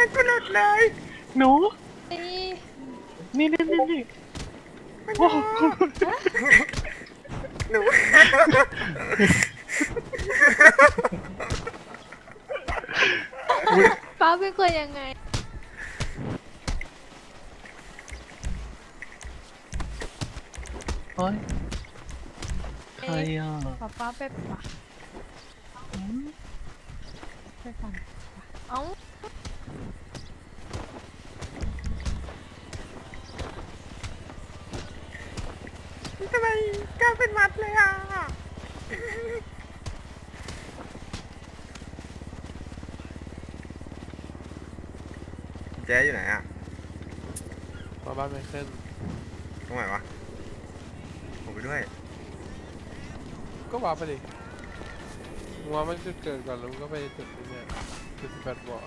มันกูหลุดเลย หนู นี่นี่นี่นี่นี่โอ้โหหนู ป้าเป็นคนยังไงเฮ้ยใครอะป้าป้าไปป่ะไปปั่นเอ้า กล้าเป็นมัดเลยอะเจ๊อยู่ไหนอะ มาบ้านไม่ขึ้นตรงไหนวะ ผมไปด้วย ก็วาร์ปไปดิมึงวาร์ปมันจุดเกิดก่อนแล้วมึงก็ไปจุดนี้เนี่ยจุดสิบแปดบ่อ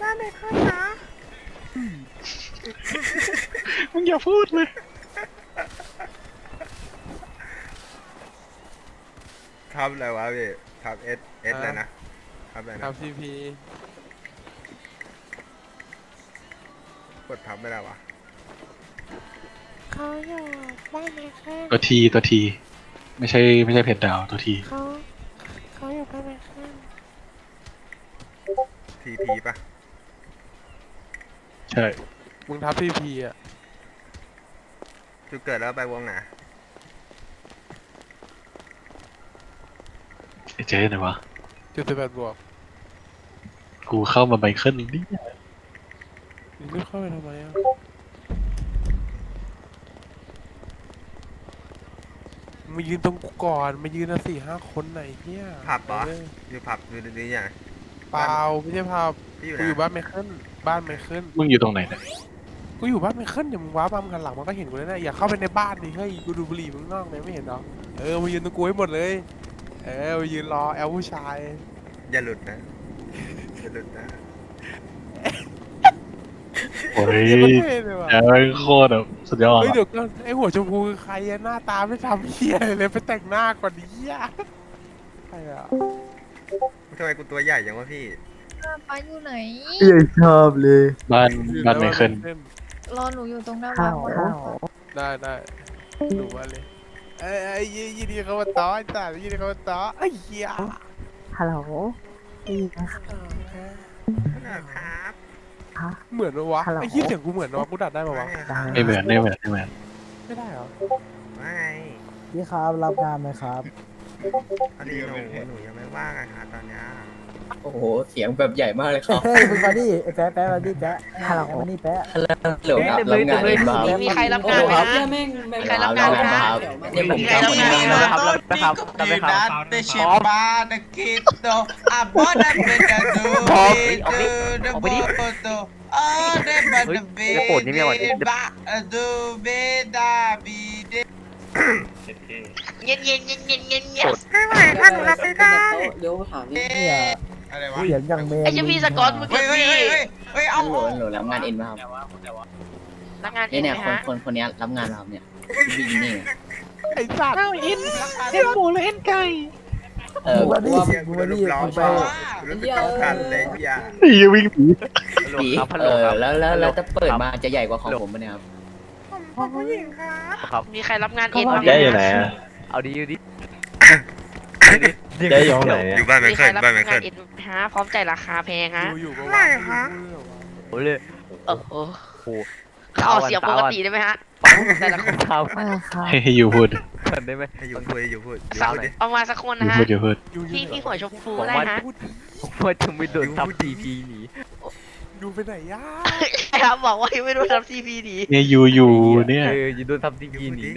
ได้ไหมคะนะ มึงอย่าพูดเลยทับอะไรวะพี่ทับเอสเอสอะไรนะทับอะไรนะทำซีพีกดทับไม่ได้วะเขาอยู่บ้านไหนคะตัวทีตัวที ไม่ใช่ไม่ใช่เพจดาวตัวทีเขาเขาอยู่บ้านไหนคะทีพีปะใช่ มึงทับซีพีอะจุดเกิดแล้วไปวงไหนไอ้เจ๊ไหนวะ จุดสิบแปดบ่อกูเข้ามาไมเคิลนี่มึงจะเข้าไปทำไมอะมายืนตรงกูก่อนมายืนนะสี่ห้าคนไหนเนี่ยผับปะเอออยู่ผับอยู่ดีๆอย่างเปล่าไม่ใช่ผับพี่อยู่กูไหนอยู่บ้านไม่ขึ้นบ้านไม่ขึ้นมึงอยู่ตรงไหนเนี่ย กูอยู่บ้านไม่ขึ้นเดี๋ยวมึงว้าบ้านมึงหันหลังมันก็เห็นกูแล้วนะอย่าเข้าไปในบ้านดิเฮ้ยกูดูบุหรี่มึงนอกเนี่ยไม่เห็นเหรอเออมายืนตรงกูให้หมดเลย เออมายืนรอแอลผู้ชายอย่าหลุดนะอย่าหลุดนะโอ้ยเหี้ยมันเท่เลยว่ะเอ้ยโคตรแบบสุดยอดเฮ้ยอะเดี๋ยวก่อนไอหัวชมพูคือใครอะหน้าตาไม่ทำเหี้ยอะไรเลยไปแต่งหน้าก่อนดิเหี้ยใครอะทำไมกูตัวใหญ่จังวะพี่ป้าอยู่ไหนพี่ชอบเลย บ้านบ้านไมเคิล รอหนูอยู่ตรงหน้าบ้านก่อนได้ได้ดูมาเลยไอ้ไอ้ยี่ยี่นี่เขามาต่อไอ้ตายี่นี่เขามาต่อไอ้เหี้ยฮัลโหลพี่นะครับครับเหมือนปะวะฮัลโหลไอ้ยี่เสียงกูเหมือนปะวะกูดัดได้ปะวะได้ไม่เหมือนไม่เหมือนไม่เหมือนไม่ได้เหรอว่าไงพี่ครับรับงานไหมครับพอดีหนูหนูยังไม่ว่างอะค่ะตอนเนี้ย โอ้โห เสียงแบบใหญ่มากเลยครับเฮ้ยมึงมาดิไอ้แป๊ะแป๊ะมาดิแป๊ะฮัลโหลมาดิแป๊ะเหลือครับรับงานเองครับมีใครรับงานไหมฮะมีใครรับงานไหมฮะครับนี่ผมใครรับงานไหมฮะนะครับรับไหมครับเตชิบาดกิโตอาบอดันเบดดูเบดูดโบโตอเดบัดเบดบาดูเบดาบีเดเย็นเย็นเย็นเย็นเย็นเย็นไม่ไหวค่ะหนูรับไม่ได้เนี่ย อะไรวะ เสียงอย่างแมนไอ้เจ้าพี่สกอตมึงเฮ้ยเฮ้ยเฮ้ยเฮ้ยเอาหลหลรับงานเอ็นไหมครับรับงานเอนี่งเนี่ยไหมคนฮะคนคนนี้รับงานเราเนี่ยบินนี่ไอ้สัตว์เห็นเห็นหมูหรือเห็นไก่เออมึงมาดิเสียงกูมึงโดมานดิลูกล้อมึงไปเข้ารู้สึกเข้ากันเลยอย่าไอ้เหี้ยวิ่งหนีดีเออแล้วแล้วแล้วถ้าเปิดมาจะใหญ่กว่าของผมปะเนี่ยครับผมผมผู้หญิงครับมีใครรับงานเอ็นบ้างไหมเจ๊อยู่ไหนฮะอะเอาดีดี เจ๊อยู่ไหนออะยู่บ้านไม่มีเคใครยรับบ้านไม่งาเคนยเอ็นฮะพร้อมจ่ายราคาแพงฮะอยู่อยู่ปะไม่วะฮะโอ้เลยโอ้โหเขาออกเสียงปกติได้ไหมฮะแต่ละคนเท้าไม่ครับให้ให้ยูพูดได้ไหม ให้อยู่พูดให้อยู่พูดอยู่สักพูดดิ เอามาสักคนยูนะฮะพูดยูพูดอยู่พี่อยู่พี่หัวชมพูได้ฮะผมว่าจะไม่โดนทับทีพีหนีอยู่ไปไหนย่าใช่ครับบอกว่าไม่รู้ทำซีพีดีเนี่ยยูยูเนี่ย เออจะโดนทับทีอยู่พีพูดหนีดิ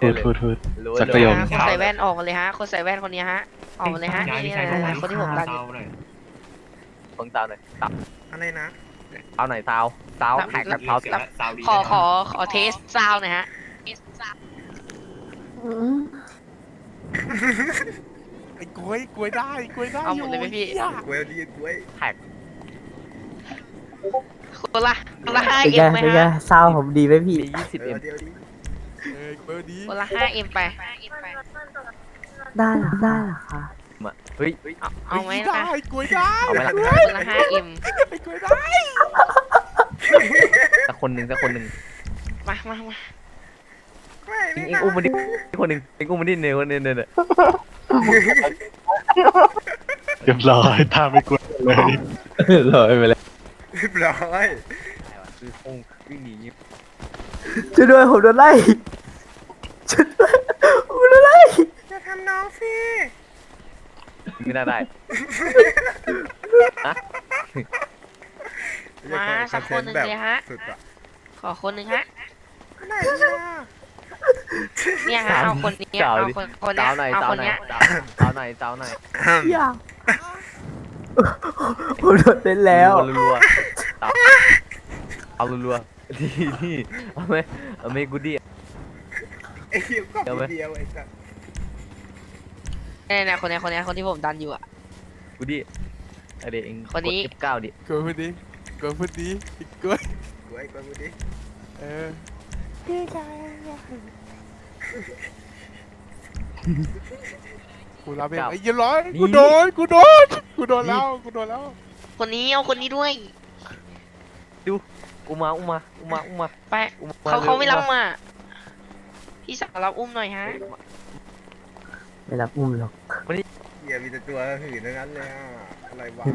พูดพูดพูด รู้สักประโยคฮะคนใส่แว่นออกมาเลยฮะ คนใส่แว่นคนนี้ฮะ ออกมาเลยฮะ นี่นี่นี่คนที่ผมรักอยู่ฟังตาวหน่อยตาวอะไรนะเท้าหน่อยตาวตาวแท็กกับเท้าขอขอขอเทสซาวหน่อยฮะอืมไอ้กล้วยกล้วยได้กล้วยได้เอาหมดเลยไหมพี่ หี้กล้วยดีกล้วยคนละคนละห้าเป็นเอ็ไงมไหมเป็นไงฮะ ซาวผมดีไหมพี่ มียี่สิบเอเอ็อมเดี๋ยวดิ เออกล้วยดีคนละห้าเอ็มไป ได้เหรอได้เหรอคะมาเฮ้ยเอาไหมได้ล่ะกล้วยได้เอาไหมล่ะคนละห้าเอ็มไอ้กล้วยได้สักคนหนึ่งสักคนหนึ่งมามามาเองเองอุ้มมันดิคนหนึ่งเองอุ้มมันดิเนี่ยคนหนึงเนี่ยเนี่ยเรียบร้อยท่าไม่กลัวเลยลอยไปแล้วเรียบร้อยคือคงวิ่งหนี ช่วยด้วยผมโดนไล่ช่วยด้วยผมโดนไล่จะทำน้องสิไม่ได้ได้มาสักคนหนึ่งเลยฮะ สุดอะขอคนหนึ่งฮะ ไหนล่ะเนี่ยฮะเอาคนเนี้ยเอาคนคนเนี้สาวยหน่อยเอาสาวคนหน่อยเนี้ยสาวหน่อยสาวหน่อยอย่าผมโดนเล่นแล้วรัวๆสาวเอารัวๆ ที่ที่เอาไหมเอาไหมกูดิไอ้เหี้ยก็เดี๋ยวไหมเดียวไอ้สัสเนี่ยเนี่ยคนเนี้ยคนเนี้ยคนที่ผมดันอยู่อะ กูดิไอเด็กเองคนนี้กด F9 ดิกล้วยพอดีกล้วยพอดีไอ้กล้วยกูไอ้กูกูดิเออกูรับเองไอ้เหี้ยร้อยกูโดนกูโดนกูโดนแล้วกูโดนแล้วคนนี้เอาคนนี้ด้วย อุ้มมาอุ้มมาอุ้มมาอุ้มมาไปอุ้มเขาเขาไม่รับมามาพี่สาวรับอุ้มหน่อยฮะไม่รับอุ้มหรอกเหี้ยมีแต่ตัวหื่นทั้งนั้นเลยอะอะไรวะ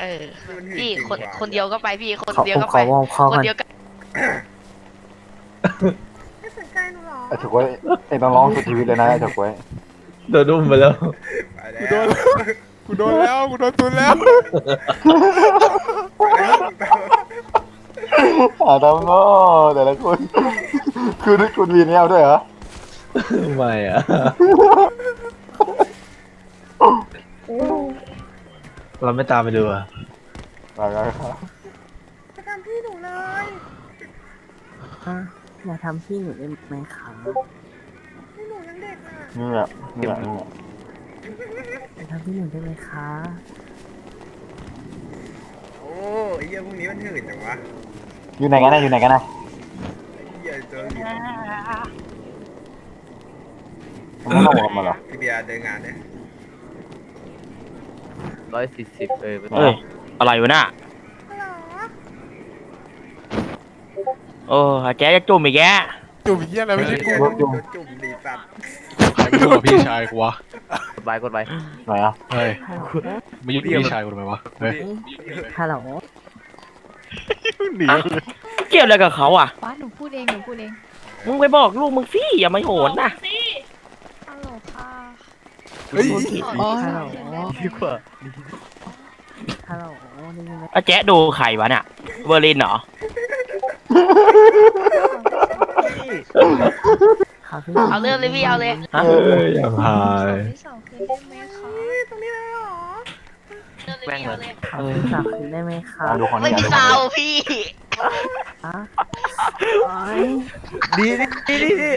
เออมันหื่นพี่จริงคนว่ะคนเดียวก็ไปพี่คนขอเดียวผมก็ขไป อวอร์มคอคนก่อนเดียวก็ไอ้ถูกไว้ไอ้ต้องร้องสุดชีวิตเลยนะไอ้ถูกไว้โดนอุ้มไปแล้ว ไปแล้กูวโดนแล้วกูโดนแล้วกูโดนตุนแล้ว อาดำโง่แต่ละคนคุณคุณวีนแนวด้วยเหรอไม่อะเราไม่ตามไปดูอะไปไปไปอย่าทำพี่หนูได้ไหมคะนี่แหละนี่แหละนี่แหละอย่าทำพี่หนูได้ไหมคะ โอ้ไอ้เหี้ยพวกนี้มันหื่นจังวะ อยู่ไหนกันนะอยู่ไหนกันนะไอ้เหี้ยตัวหื่นมันไม่ต้องบอกมาเหรอพี่เบียร์เดินงานเนี่ยร้อยสี่สิบเออเอ้ยอะไรวะน่ะโอ้แจ๊จะจุ่มอีกแกจุ่มเหี้ยอะไรไม่ใช่กูโดนจุ่มดีสัตว์ใครไม่ยุ่งกับพี่ชายกูวะกดไปกดไปไหนอะเฮ้ยไม่ยุ่งกับพี่ชายกูทำไมวะเฮ้ยฮัลโหล หนีอะเกี่ยวอะไรกับเขาอะ ป้าหนูพูดเองหนูพูดเองมึงไปบอกลูกมึงสิอย่ามาโหนนะฮัลโหลค่ะเฮ้ยอ๋อฮัลโหลดีกว่าฮัลโหลได้ยินไหมอาแจ๊ดูใครวะน่ะเบอร์ลินเหรอ ครับพี่เอาเริ่มเลยพี่เอาเลย ฮะ เออยังหายพี่สาวคืนได้ไหมคะเริ่มเลย พี่เอาเลยขอพี่สาวคืนได้ไหมคะเอาดูคนไม่นี้มีสาวพี่อะโอ๊ยดีดีดีดี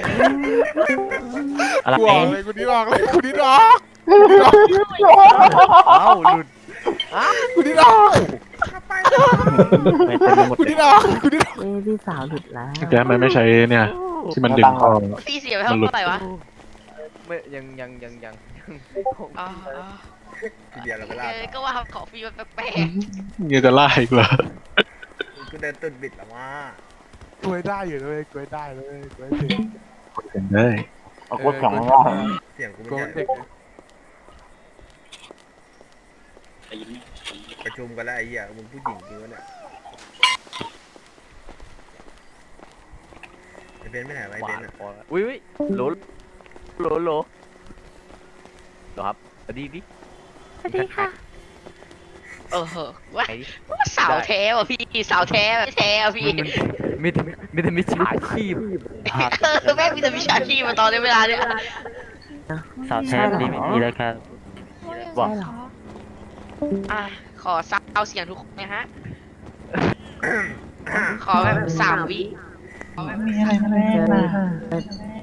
อะไรกูออกเลยกูดิ้นออกเลยกูดิ้นออกเอ้าหลุดกูดิ้นออกไม่เต็มไปหมดกูเลยดิ้นออกกูดิ้นออกเอ้ยพี่สาวหลุดแล้วแกมันไม่ใช้เนี่ย ที่มันดึงคอพี่เสียไปเท่าไหร่วะไม่ยังยังยังยังอ๋อ พี่เบียร์เราไปล่าเออก็ว่าขอฟรีมันแปลกยังจะล่าอีกเหรอกูเดินตุดบิดแล้วว่า กล้วยได้อยู่เลยกล้วยได้เลยกล้วยถึงกันได้เอาโคตรแข็งเลยอะเสียงกูกล้วยไม่เด็ใหญ่กประชุมกันแล้วไอ้เหี้ยมึงผู้หญิงจริงวะเนี่ยไอ้เบนไม่ไหนวะไอ้หเบวานนอะพออุ้ยอุ้ยโหลโหลโหลโหลครับสวัสดีดิ สวัสดีค่ะเออเหอะว่าไอ้สาวแท้ว่ะพี่สาวแท้แบบแท้ว่ะพี่มันมีแต่มีแต่มิจฉาชีพเออแม่งมีแต่วิชาชีพมาตอนในเวลาเนี้ยสาวแท้ดีไม่ดีเลยครับว่ายังไงคะอะขอซักเอาเสียงทุกคนนะฮะ ขอแบบสามวิ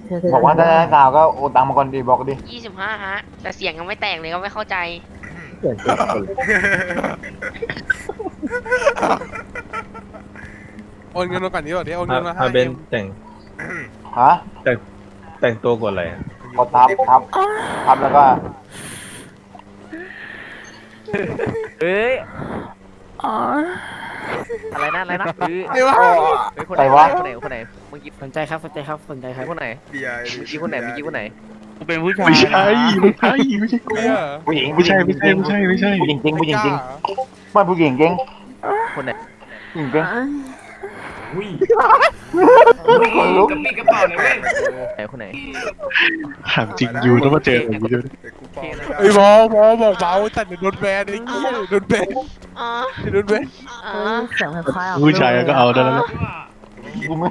เธอเธอบอกว่าถ้าได้สาวก็โอนตังค์มาก่อนดีบอกดิยี่สิบห้าฮะ แต่เสียงยังไม่แตกเลยก็ไม่เข้าใจ เปลี่ยนเปลี่ยนคนเลยโอนเงินมาก่อนนี้ก่อนดิโอนเงินมาให้ฮะแต่งตัวกดอะไรยกดทับทับทับแล้วก็เฮ้ยอ๋ออะไรนะอะไรนะเฮ้ยไอ้วะเฮ้ยคนไหนคนไหนคนไหนเมื่อกี้สนใจครับสนใจครับสนใจครับคนไหนเบียร์เมื่อกี้คนไหนเมื่อกี้คนไหน กูเป็นผู้ชายไม่ใช่ไม่ใช่ไม่ใช่กูเนี่ยผู้หญิงไม่ใช่ไม่ใช่ไม่ใช่ไม่ใช่ผู้หญิงจริงผู้หญิงจริงไม่กล้าไม่ผู้หญิงจริงคนไหนผู้หญิงจริงอุ้ยคนลุกกระปี้กระเป๋าเลยเว้ยไหนคนไหนถามจริงอยู่ต้องมาเจอแบบนี้ด้วยเด็กกูปองไอ้บอพอบอกเบาแต่เดี๋ยวโดนแบนไอ้เกี้ยโดนแบนอ๋อเดี๋ยวโดนแบนอ๋อเสียงคล้ายๆออกผู้ชายก็เอาได้แล้วกูไม่